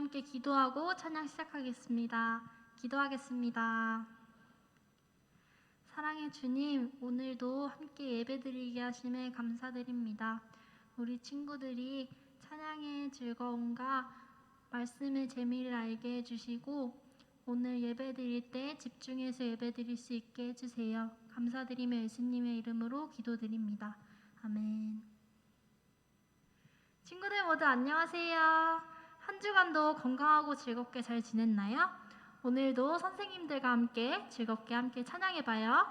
함께 기도하고 찬양 시작하겠습니다. 기도하겠습니다. 사랑의 주님, 오늘도 함께 예배드리게 하심에 감사드립니다. 우리 친구들이 찬양의 즐거움과 말씀의 재미를 알게 해주시고 오늘 예배드릴 때 집중해서 예배드릴 수 있게 해주세요. 감사드리며 예수님의 이름으로 기도드립니다. 아멘. 친구들 모두 안녕하세요. 한 주간도 건강하고 즐겁게 잘 지냈나요? 오늘도 선생님들과 함께 즐겁게 함께 찬양해봐요.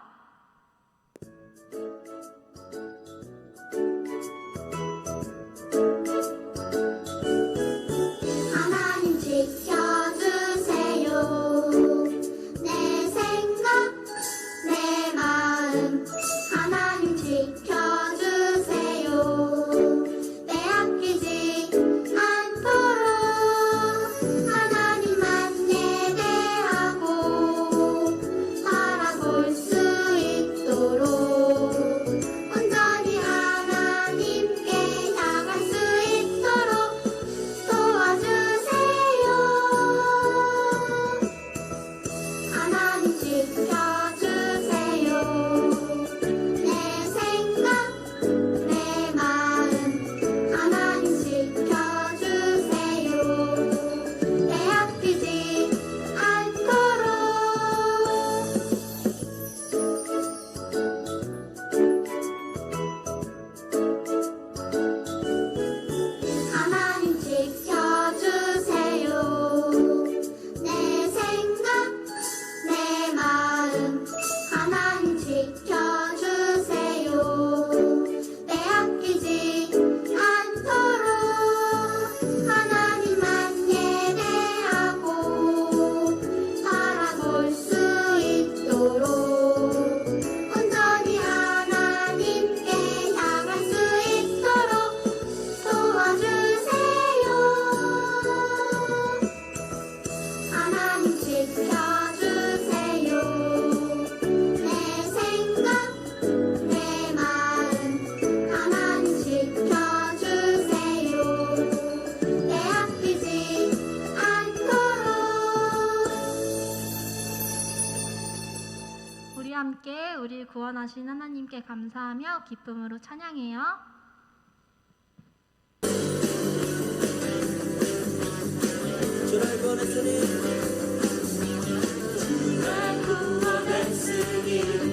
하신 하나님께 감사하며 기쁨으로 찬양해요. 주날 구원했으니 주날 구원했으니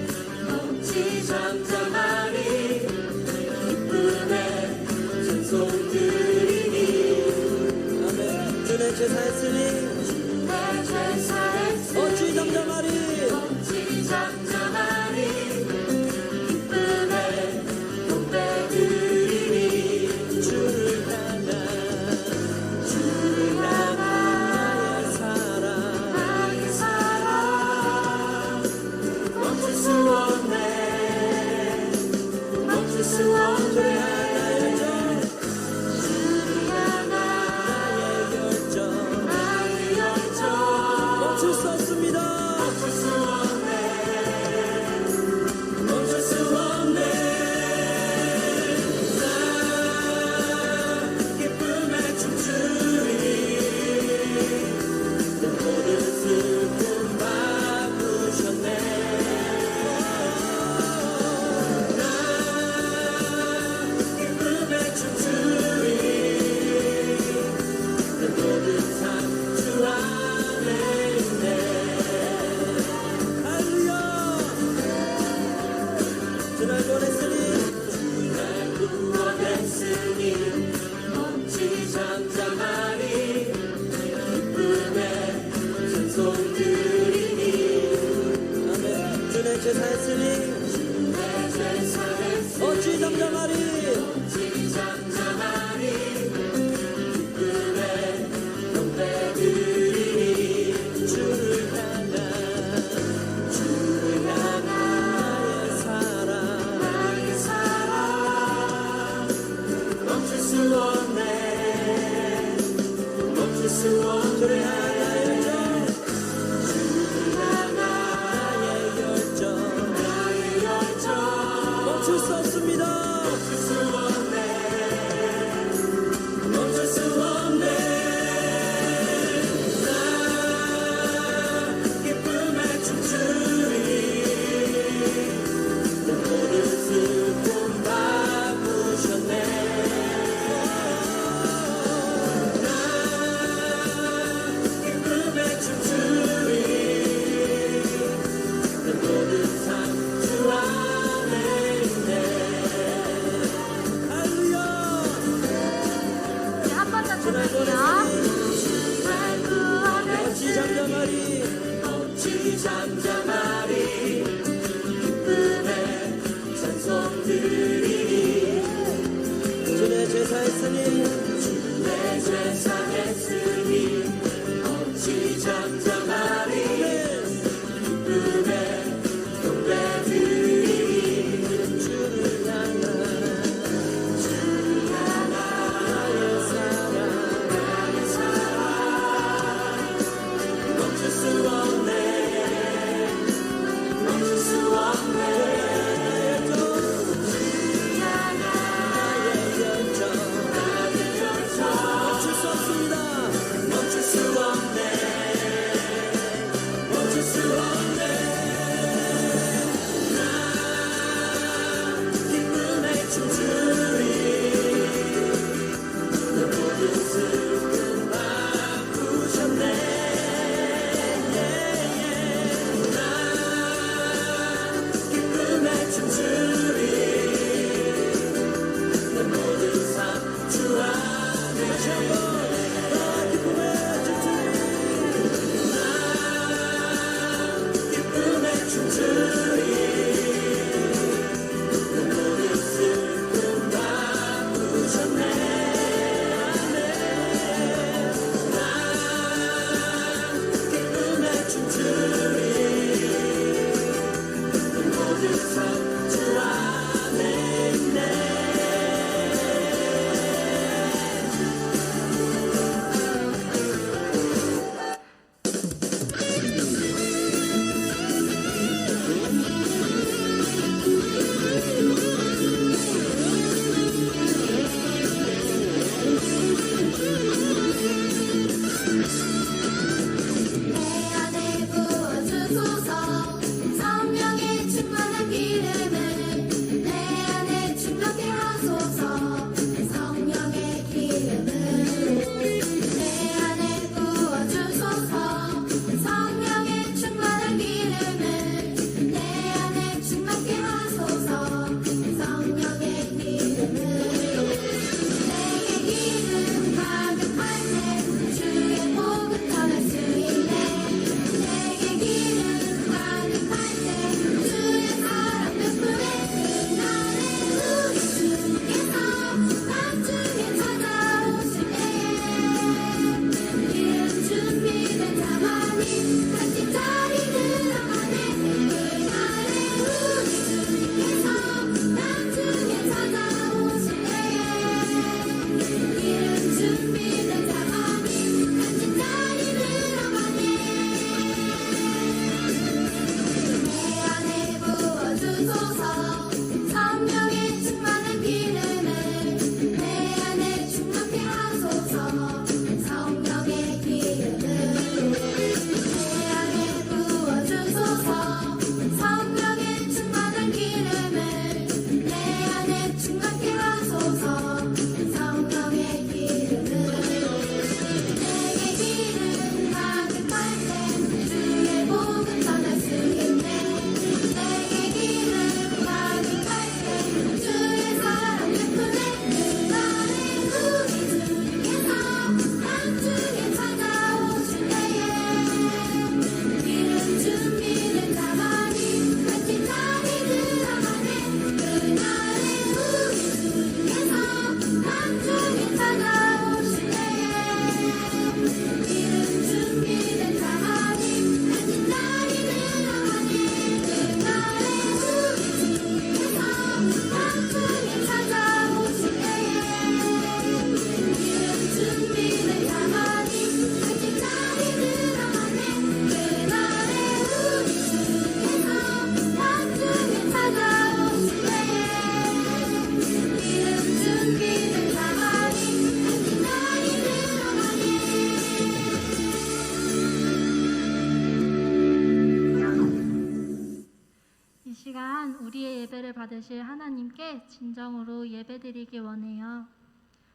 진정으로 예배드리기 원해요.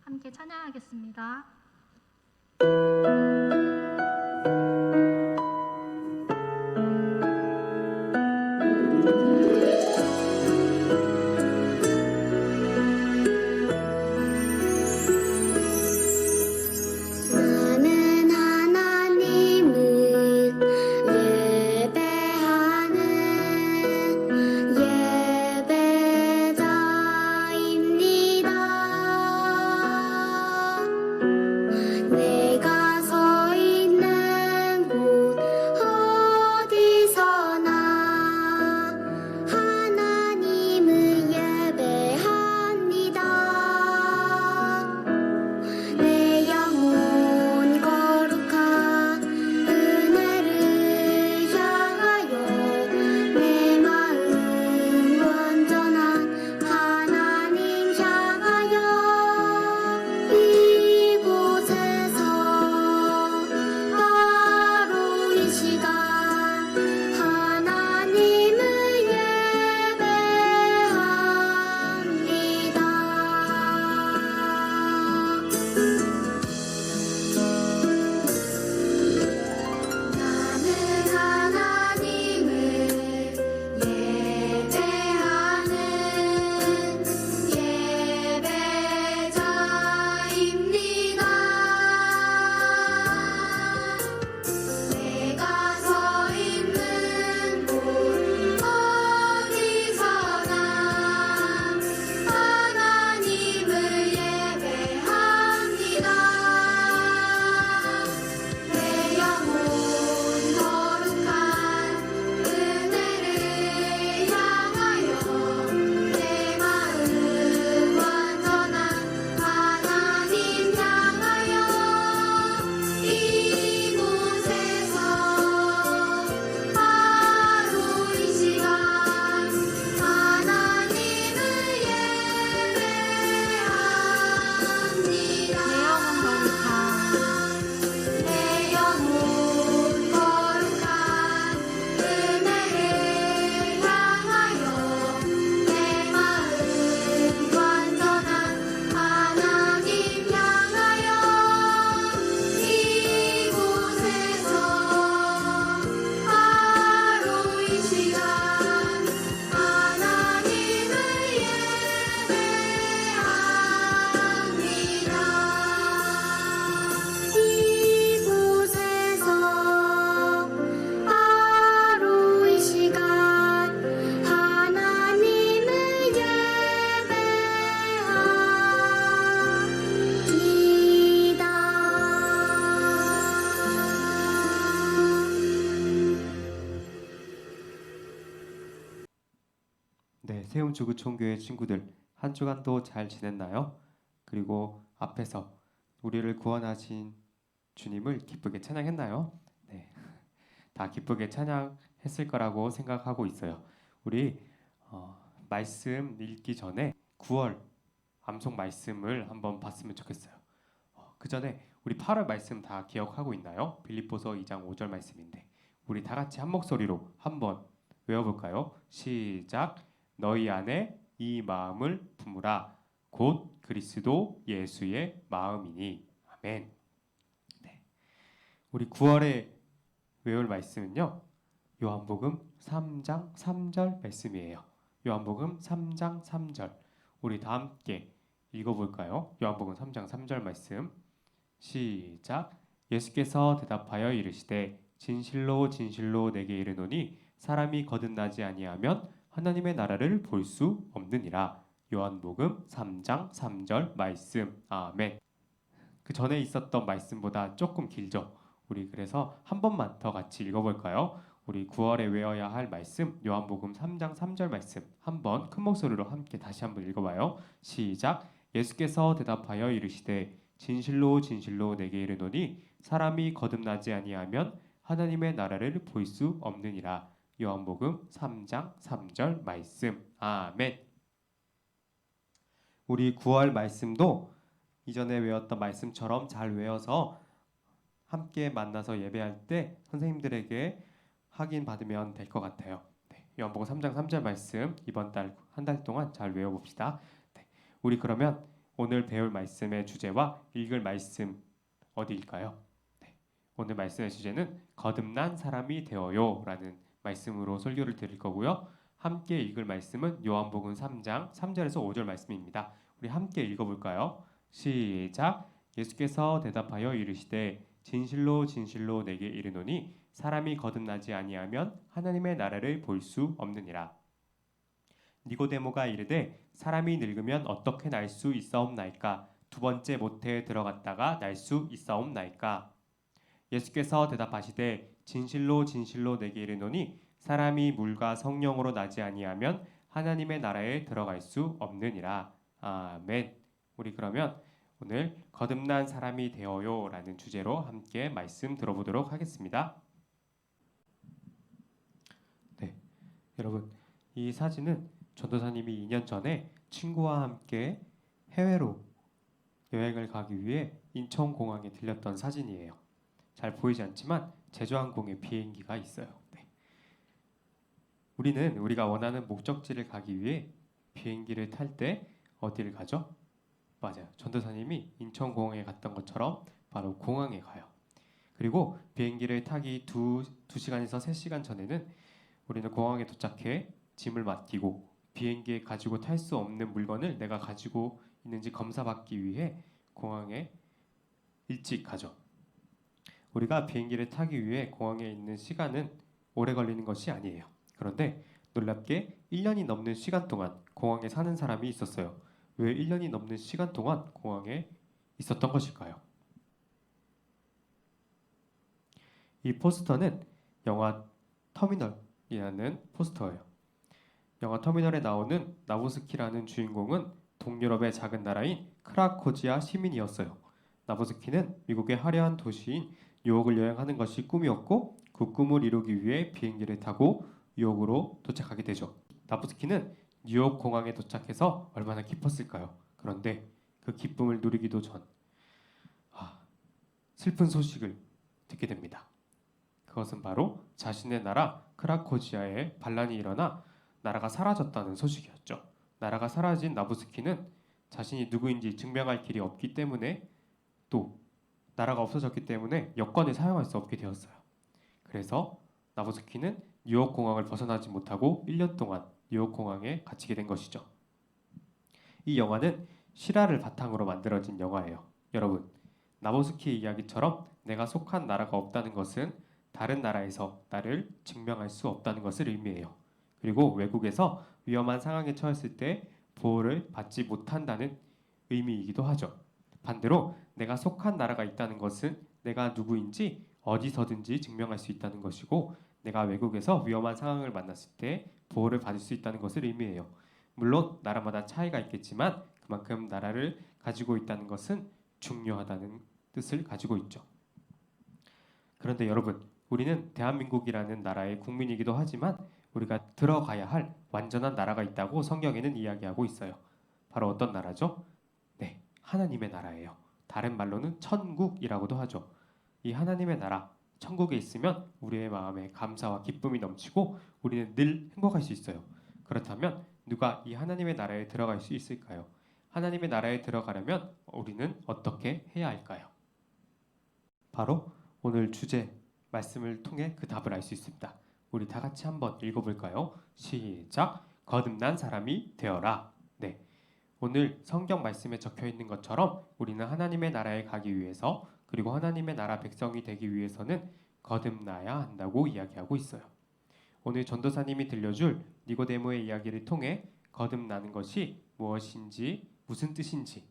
함께 찬양하겠습니다. 처음 지구촌교회 친구들 한 주간도 잘 지냈나요? 그리고 앞에서 우리를 구원하신 주님을 기쁘게 찬양했나요? 네. 다 기쁘게 찬양했을 거라고 생각하고 있어요. 우리 어, 말씀 읽기 전에 9월 암송 말씀을 한번 봤으면 좋겠어요. 어, 그 전에 우리 8월 말씀 다 기억하고 있나요? 빌립보서 2장 5절 말씀인데 우리 다 같이 한 목소리로 한번 외워볼까요? 시작. 너희 안에 이 마음을 품으라 곧 그리스도 예수의 마음이니 아멘. 네. 우리 9월에 외울 말씀은요. 요한복음 3장 3절 말씀이에요. 요한복음 3장 3절. 우리 다 함께 읽어 볼까요? 요한복음 3장 3절 말씀. 시작. 예수께서 대답하여 이르시되 진실로 진실로 내게 이르노니 사람이 거듭나지 아니하면 하나님의 나라를 볼 수 없느니라. 요한복음 3장 3절 말씀. 아멘. 그 전에 있었던 말씀보다 조금 길죠. 우리 그래서 한 번만 더 같이 읽어볼까요? 우리 9월에 외워야 할 말씀 요한복음 3장 3절 말씀 한번 큰 목소리로 함께 다시 한번 읽어봐요. 시작. 예수께서 대답하여 이르시되 진실로 진실로 내게 이르노니 사람이 거듭나지 아니하면 하나님의 나라를 볼 수 없느니라. 요한복음 3장 3절 말씀. 아멘. 우리 9월 말씀도 이전에 외웠던 말씀처럼 잘 외워서 함께 만나서 예배할 때 선생님들에게 확인 받으면 될 것 같아요. 네, 요한복음 3장 3절 말씀 이번 달 한 달 동안 잘 외워봅시다. 네, 우리 그러면 오늘 배울 말씀의 주제와 읽을 말씀 어디일까요? 네, 오늘 말씀의 주제는 거듭난 사람이 되어요라는 말씀으로 설교를 드릴 거고요. 함께 읽을 말씀은 요한복음 3장 3절에서 5절 말씀입니다. 우리 함께 읽어볼까요? 시작. 예수께서 대답하여 이르시되 진실로 진실로 내게 이르노니 사람이 거듭나지 아니하면 하나님의 나라를 볼 수 없느니라. 니고데모가 이르되 사람이 늙으면 어떻게 날 수 있사옵나이까 두 번째 모태에 들어갔다가 날 수 있사옵나이까 예수께서 대답하시되 진실로 진실로 내게 이르노니 사람이 물과 성령으로 나지 아니하면 하나님의 나라에 들어갈 수 없느니라. 아멘. 우리 그러면 오늘 거듭난 사람이 되어요라는 주제로 함께 말씀 들어보도록 하겠습니다. 네, 여러분 이 사진은 전도사님이 2년 전에 친구와 함께 해외로 여행을 가기 위해 인천공항에 들렸던 사진이에요. 잘 보이지 않지만 제주항공에 비행기가 있어요. 네. 우리는 우리가 원하는 목적지를 가기 위해 비행기를 탈 때 어디를 가죠? 맞아요. 전도사님이 인천공항에 갔던 것처럼 바로 공항에 가요. 그리고 비행기를 타기 두, 두 시간에서 세 시간 전에는 우리는 공항에 도착해 짐을 맡기고 비행기에 가지고 탈 수 없는 물건을 내가 가지고 있는지 검사받기 위해 공항에 일찍 가죠. 우리가 비행기를 타기 위해 공항에 있는 시간은 오래 걸리는 것이 아니에요. 그런데 놀랍게 1년이 넘는 시간 동안 공항에 사는 사람이 있었어요. 왜 1년이 넘는 시간 동안 공항에 있었던 것일까요? 이 포스터는 영화 터미널이라는 포스터예요. 영화 터미널에 나오는 나보스키라는 주인공은 동유럽의 작은 나라인 크라코지아 시민이었어요. 나보스키는 미국의 화려한 도시인 뉴욕을 여행하는 것이 꿈이었고 그 꿈을 이루기 위해 비행기를 타고 뉴욕으로 도착하게 되죠. 나보스키는 뉴욕 공항에 도착해서 얼마나 기뻤을까요? 그런데 그 기쁨을 누리기도 전 아, 슬픈 소식을 듣게 됩니다. 그것은 바로 자신의 나라 크라코지아에 반란이 일어나 나라가 사라졌다는 소식이었죠. 나라가 사라진 나부스키는 자신이 누구인지 증명할 길이 없기 때문에 또 나라가 없어졌기 때문에 여권을 사용할 수 없게 되었어요. 그래서 나부스키는 뉴욕 공항을 벗어나지 못하고 1년 동안 뉴욕 공항에 갇히게 된 것이죠. 이 영화는 실화를 바탕으로 만들어진 영화예요. 여러분, 나보스키의 이야기처럼 내가 속한 나라가 없다는 것은 다른 나라에서 나를 증명할 수 없다는 것을 의미해요. 그리고 외국에서 위험한 상황에 처했을 때 보호를 받지 못한다는 의미이기도 하죠. 반대로 내가 속한 나라가 있다는 것은 내가 누구인지 어디서든지 증명할 수 있다는 것이고 내가 외국에서 위험한 상황을 만났을 때 보호를 받을 수 있다는 것을 의미해요. 물론 나라마다 차이가 있겠지만 그만큼 나라를 가지고 있다는 것은 중요하다는 뜻을 가지고 있죠. 그런데 여러분, 우리는 대한민국이라는 나라의 국민이기도 하지만 우리가 들어가야 할 완전한 나라가 있다고 성경에는 이야기하고 있어요. 바로 어떤 나라죠? 네, 하나님의 나라예요. 다른 말로는 천국이라고도 하죠. 이 하나님의 나라, 천국에 있으면 우리의 마음에 감사와 기쁨이 넘치고 우리는 늘 행복할 수 있어요. 그렇다면 누가 이 하나님의 나라에 들어갈 수 있을까요? 하나님의 나라에 들어가려면 우리는 어떻게 해야 할까요? 바로 오늘 주제 말씀을 통해 그 답을 알 수 있습니다. 우리 다 같이 한번 읽어볼까요? 시작. 거듭난 사람이 되어라. 네. 오늘 성경 말씀에 적혀 있는 것처럼 우리는 하나님의 나라에 가기 위해서 그리고 하나님의 나라 백성이 되기 위해서는 거듭나야 한다고 이야기하고 있어요. 오늘 전도사님이 들려줄 니고데모의 이야기를 통해 거듭나는 것이 무엇인지 무슨 뜻인지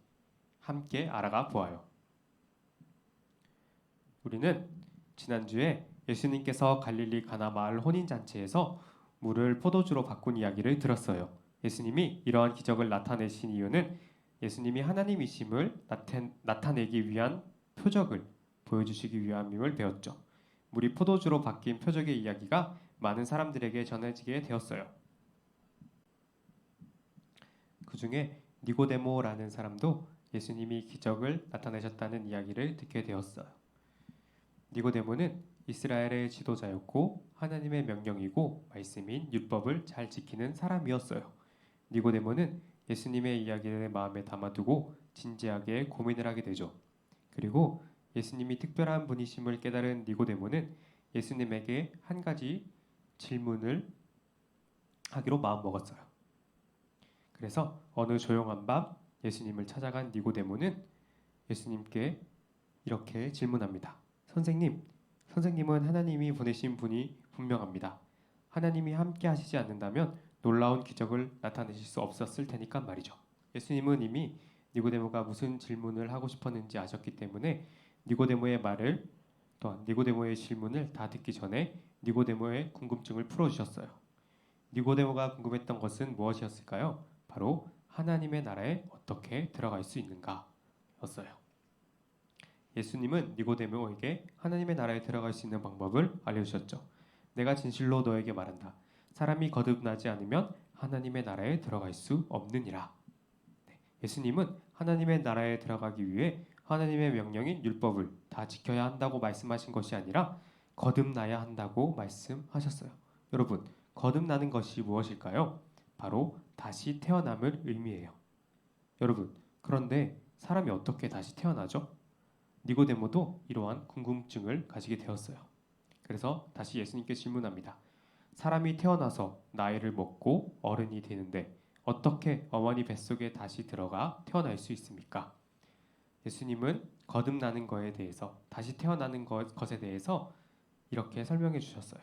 함께 알아가 보아요. 우리는 지난주에 예수님께서 갈릴리 가나 마을 혼인 잔치에서 물을 포도주로 바꾼 이야기를 들었어요. 예수님이 이러한 기적을 나타내신 이유는 예수님이 하나님이심을 나타- 나타내기 위한 표적을 보여주시기 위함임을 배웠죠. 물이 포도주로 바뀐 표적의 이야기가 많은 사람들에게 전해지게 되었어요. 그 중에 니고데모라는 사람도 예수님이 기적을 나타내셨다는 이야기를 듣게 되었어요. 니고데모는 이스라엘의 지도자였고 하나님의 명령이고 말씀인 율법을 잘 지키는 사람이었어요. 니고데모는 예수님의 이야기를 마음에 담아두고 진지하게 고민을 하게 되죠. 그리고 예수님이 특별한 분이심을 깨달은 니고데모는 예수님에게 한 가지 질문을 하기로 마음먹었어요. 그래서 어느 조용한 밤 예수님을 찾아간 니고데모는 예수님께 이렇게 질문합니다. 선생님, 선생님은 하나님이 보내신 분이 분명합니다. 하나님이 함께 하시지 않는다면 놀라운 기적을 나타내실 수 없었을 테니까 말이죠. 예수님은 이미 니고데모가 무슨 질문을 하고 싶었는지 아셨기 때문에 니고데모의 말을 또한 니고데모의 질문을 다 듣기 전에 니고데모의 궁금증을 풀어주셨어요. 니고데모가 궁금했던 것은 무엇이었을까요? 바로 하나님의 나라에 어떻게 들어갈 수 있는가였어요. 예수님은 니고데모에게 하나님의 나라에 들어갈 수 있는 방법을 알려주셨죠. 내가 진실로 너에게 말한다. 사람이 거듭나지 않으면 하나님의 나라에 들어갈 수 없느니라. 네, 예수님은 하나님의 나라에 들어가기 위해 하나님의 명령인 율법을 다 지켜야 한다고 말씀하신 것이 아니라 거듭나야 한다고 말씀하셨어요. 여러분, 거듭나는 것이 무엇일까요? 바로 다시 태어남을 의미해요. 여러분, 그런데 사람이 어떻게 다시 태어나죠? 니고데모도 이러한 궁금증을 가지게 되었어요. 그래서 다시 예수님께 질문합니다. 사람이 태어나서 나이를 먹고 어른이 되는데 어떻게 어머니 뱃속에 다시 들어가 태어날 수 있습니까? 예수님은 거듭나는 것에 대해서 다시 태어나는 것, 것에 대해서 이렇게 설명해 주셨어요.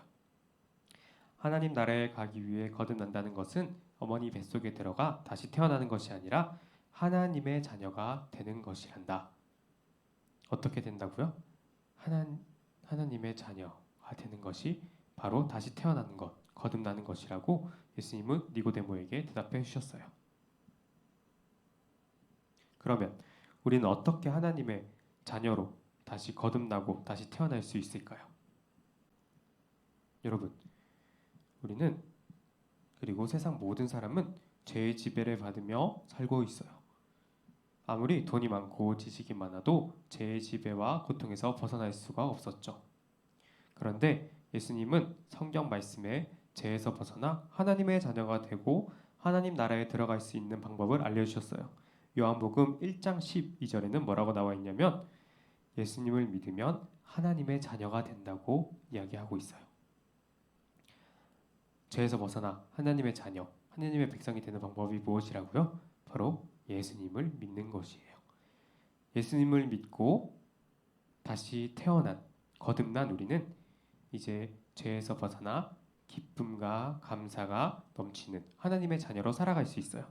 하나님 나라에 가기 위해 거듭난다는 것은 어머니 뱃속에 들어가 다시 태어나는 것이 아니라 하나님의 자녀가 되는 것이란다. 어떻게 된다고요? 하나, 하나님의 자녀가 되는 것이 바로 다시 태어나는 것, 거듭나는 것이라고 예수님은 니고데모에게 대답해 주셨어요. 그러면 우리는 어떻게 하나님의 자녀로 다시 거듭나고 다시 태어날 수 있을까요? 여러분, 우리는 그리고 세상 모든 사람은 죄의 지배를 받으며 살고 있어요. 아무리 돈이 많고 지식이 많아도 죄의 지배와 고통에서 벗어날 수가 없었죠. 그런데 예수님은 성경 말씀에 죄에서 벗어나 하나님의 자녀가 되고 하나님 나라에 들어갈 수 있는 방법을 알려주셨어요. 요한복음 1장 12절에는 뭐라고 나와 있냐면 예수님을 믿으면 하나님의 자녀가 된다고 이야기하고 있어요. 죄에서 벗어나 하나님의 자녀, 하나님의 백성이 되는 방법이 무엇이라고요? 바로 예수님을 믿는 것이에요. 예수님을 믿고 다시 태어난 거듭난 우리는 이제 죄에서 벗어나 기쁨과 감사가 넘치는 하나님의 자녀로 살아갈 수 있어요.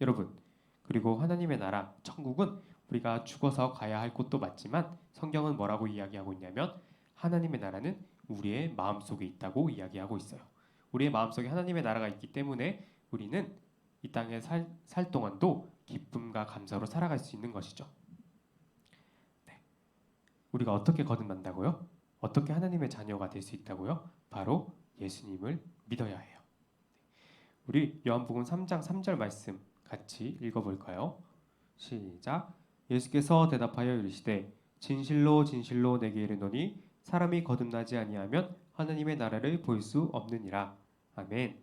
여러분, 그리고 하나님의 나라, 천국은 우리가 죽어서 가야 할 곳도 맞지만 성경은 뭐라고 이야기하고 있냐면 하나님의 나라는 우리의 마음 속에 있다고 이야기하고 있어요. 우리의 마음 속에 하나님의 나라가 있기 때문에 우리는 이 땅에 살, 살 동안도 기쁨과 감사로 살아갈 수 있는 것이죠. 네. 우리가 어떻게 거듭난다고요? 어떻게 하나님의 자녀가 될 수 있다고요? 바로 예수님을 믿어야 해요. 우리 요한복음 3장 3절 말씀 같이 읽어볼까요? 시작. 예수께서 대답하여 이르시되 진실로 진실로 내게 이르노니 사람이 거듭나지 아니하면 하나님의 나라를 볼 수 없느니라. 아멘.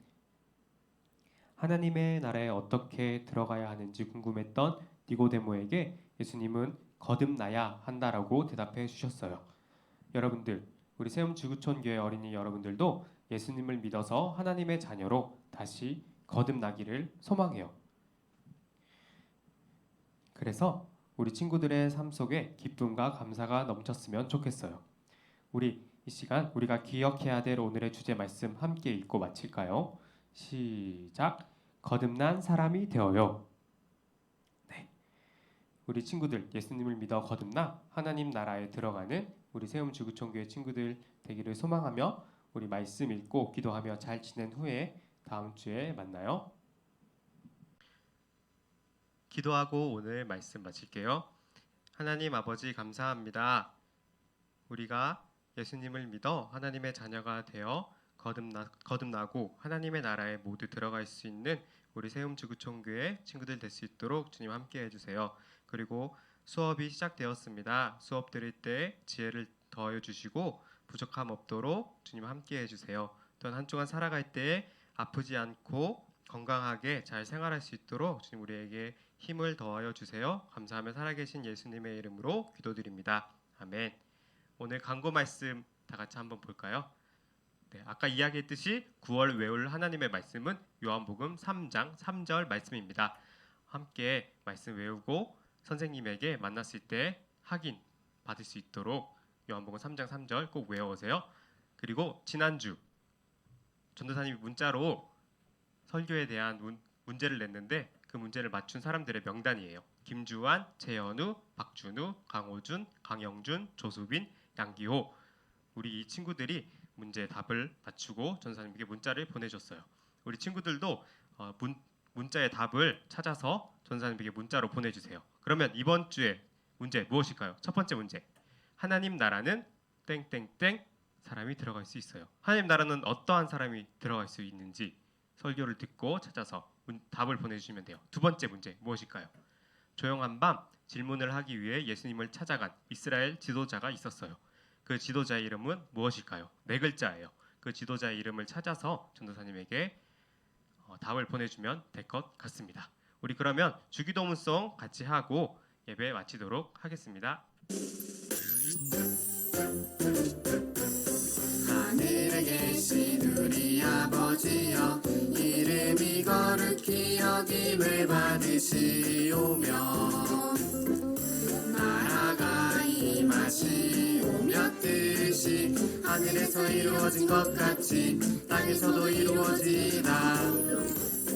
하나님의 나라에 어떻게 들어가야 하는지 궁금했던 니고데모에게 예수님은 거듭나야 한다라고 대답해 주셨어요. 여러분들 우리 세움 지구촌 교회 어린이 여러분들도 예수님을 믿어서 하나님의 자녀로 다시 거듭나기를 소망해요. 그래서 우리 친구들의 삶 속에 기쁨과 감사가 넘쳤으면 좋겠어요. 우리 이 시간 우리가 기억해야 될 오늘의 주제 말씀 함께 읽고 마칠까요? 시작. 거듭난 사람이 되어요. 네. 우리 친구들 예수님을 믿어 거듭나 하나님 나라에 들어가는 우리 세움 지구촌 교회 친구들 되기를 소망하며 우리 말씀 읽고 기도하며 잘 지낸 후에 다음 주에 만나요. 기도하고 오늘 말씀 마칠게요. 하나님 아버지 감사합니다. 우리가 예수님을 믿어 하나님의 자녀가 되어 거듭나, 거듭나고 하나님의 나라에 모두 들어갈 수 있는 우리 세움 지구촌 교회 친구들 될 수 있도록 주님 함께 해주세요. 그리고 수업이 시작되었습니다. 수업 들을 때 지혜를 더하여 주시고 부족함 없도록 주님 함께 해주세요. 또한 한 주간 살아갈 때 아프지 않고 건강하게 잘 생활할 수 있도록 주님 우리에게 힘을 더하여 주세요. 감사하며 살아계신 예수님의 이름으로 기도드립니다. 아멘. 오늘 광고 말씀 다 같이 한번 볼까요? 네, 아까 이야기했듯이 9월 외울 하나님의 말씀은 요한복음 3장 3절 말씀입니다. 함께 말씀 외우고 선생님에게 만났을 때 확인 받을 수 있도록 요한복음 3장 3절 꼭 외워오세요. 그리고 지난주 전도사님이 문자로 설교에 대한 문, 문제를 냈는데 그 문제를 맞춘 사람들의 명단이에요. 김주환, 최현우, 박준우, 강호준, 강영준, 조수빈, 양기호 우리 이 친구들이 문제 답을 맞추고 전사님에게 문자를 보내줬어요. 우리 친구들도 어, 문, 문자의 답을 찾아서 전사님에게 문자로 보내주세요. 그러면 이번 주에 문제 무엇일까요? 첫 번째 문제 하나님 나라는 땡땡땡 사람이 들어갈 수 있어요. 하나님 나라는 어떠한 사람이 들어갈 수 있는지 설교를 듣고 찾아서 문- 답을 보내주시면 돼요. 두 번째 문제 무엇일까요? 조용한 밤 질문을 하기 위해 예수님을 찾아간 이스라엘 지도자가 있었어요. 그 지도자의 이름은 무엇일까요? 네 글자예요. 그 지도자의 이름을 찾아서 전도사님에게 어, 답을 보내주면 될 것 같습니다. 우리 그러면 주기도문송 같이 하고 예배 마치도록 하겠습니다. 하늘에 계신 우리 아버지여 이름이 거룩히 여김을 받으시오며 나라가 임하시오며 뜻이 하늘에서 이루어진 것 같이 땅에서도 이루어지다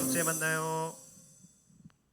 다음 주에 만나요.